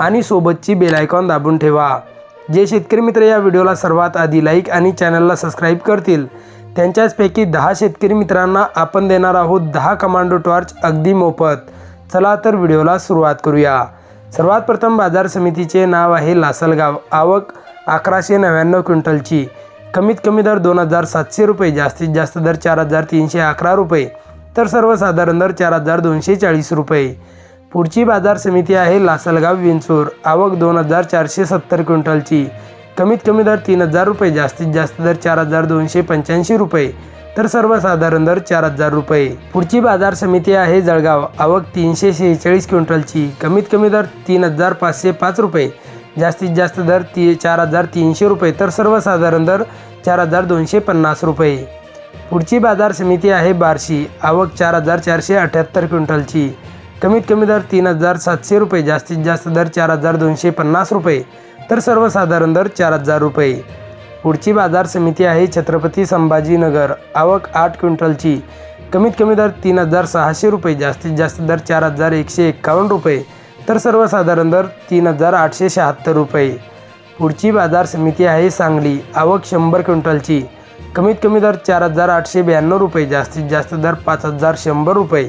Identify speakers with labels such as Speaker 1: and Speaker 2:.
Speaker 1: आणि सोबतची bell icon दाबून ठेवा. जे शेतकरी मित्र या व्हिडिओला सर्वात आधी लाईक आणि चॅनलला सबस्क्राईब करतील त्यांच्याचपैकी दहा शेतकरी मित्रांना आपण देणार आहोत दहा कमांडो टॉर्च अगदी मोफत. चला तर व्हिडिओला सुरुवात करूया. सर्वात प्रथम बाजार समितीचे नाव आहे लासलगाव. आवक अकराशे नव्याण्णव क्विंटलची. कमीत कमी दर दोन हजार सातशे रुपये जास्तीत जास्त दर चार हजार तीनशे अकरा रुपये तर सर्वसाधारण दर चार हजार दोनशे चाळीस रुपये. पुढची बाजार समिती आहे लासलगाव विंचूर. आवक दोन हजार चारशे सत्तर क्विंटलची. कमीत कमी दर तीन हजार रुपये जास्तीत जास्त दर चार हजार दोनशे पंच्याऐंशी रुपये तर सर्वसाधारण दर चार हजार रुपये. पुढची बाजार समिती आहे जळगाव. आवक तीनशे शेहेचाळीस क्विंटलची. कमीत कमी दर तीन हजार पाचशे पाच रुपये जास्तीत जास्त दर ती चार हजार तीनशे रुपये तर सर्वसाधारण दर चार हजार दोनशे पन्नास रुपये. पुढची बाजार समिती आहे बार्शी. आवक चार हजार चारशे अठ्याहत्तर क्विंटलची. कमीत कमी दर तीन हजार सातशे रुपये जास्तीत जास्त दर चार हजार दोनशे पन्नास रुपये तर सर्वसाधारण दर चार हजार रुपये. पुढची बाजार समिती आहे छत्रपती संभाजीनगर. आवक आठ क्विंटलची. कमीत कमी दर तीन हजार सहाशे रुपये जास्तीत जास्त दर चार हजार एकशे एक्कावन्न रुपये तर सर्वसाधारण दर तीन हजार आठशे शहात्तर रुपये. पुढची बाजार समिती आहे सांगली. आवक शंभर क्विंटलची. कमीत कमी दर चार हजार आठशे ब्याण्णव रुपये जास्तीत जास्त दर पाच हजार शंभर रुपये